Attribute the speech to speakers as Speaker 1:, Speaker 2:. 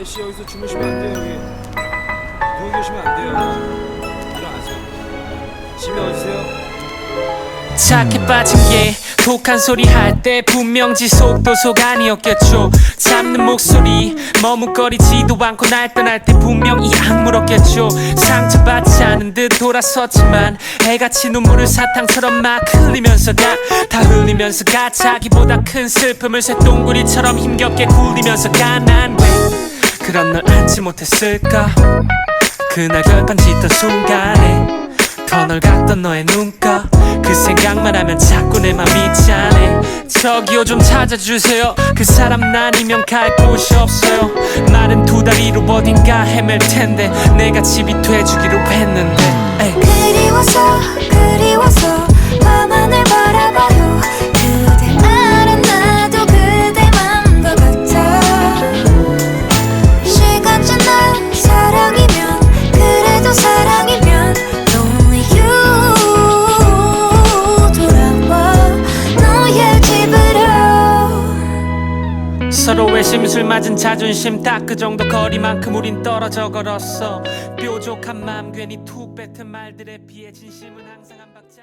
Speaker 1: 아저씨 여기서 주무시면 안 돼요 여기. 누워 계시면 안 돼요. 일어나세요. 집이 어디세요?
Speaker 2: 착해 빠진 게 독한 소리 할 때 분명 지속도속 아니었겠죠. 잡는 목소리 머뭇거리지도 않고 날 떠날 때 분명 이 악물었겠죠. 상처받지 않은 듯 돌아섰지만 애같이 눈물을 사탕처럼 막 흘리면서 가다 흘리면서 가. 자기보다 큰 슬픔을 쇳동구리처럼 힘겹게 굴리면서 가난 왜 그런 널 안지 못했을까? 그날 결판 짓던 순간에 더 널 같던 너의 눈가. 그 생각만 하면 자꾸 내 맘이 짠해 저기요 좀 찾아주세요. 그 사람 아니면 갈 곳이 없어요. 말은 두 다리로 어딘가 헤맬 텐데 내가 집이 돼주기로 했는데. 에이.
Speaker 3: 그리워서
Speaker 2: 서로의 심술 맞은 자존심 딱 그 정도 거리만큼 우린 떨어져 걸었어. 뾰족한 맘 괜히 툭 뱉은 말들에 비해 진심은 항상 한 박자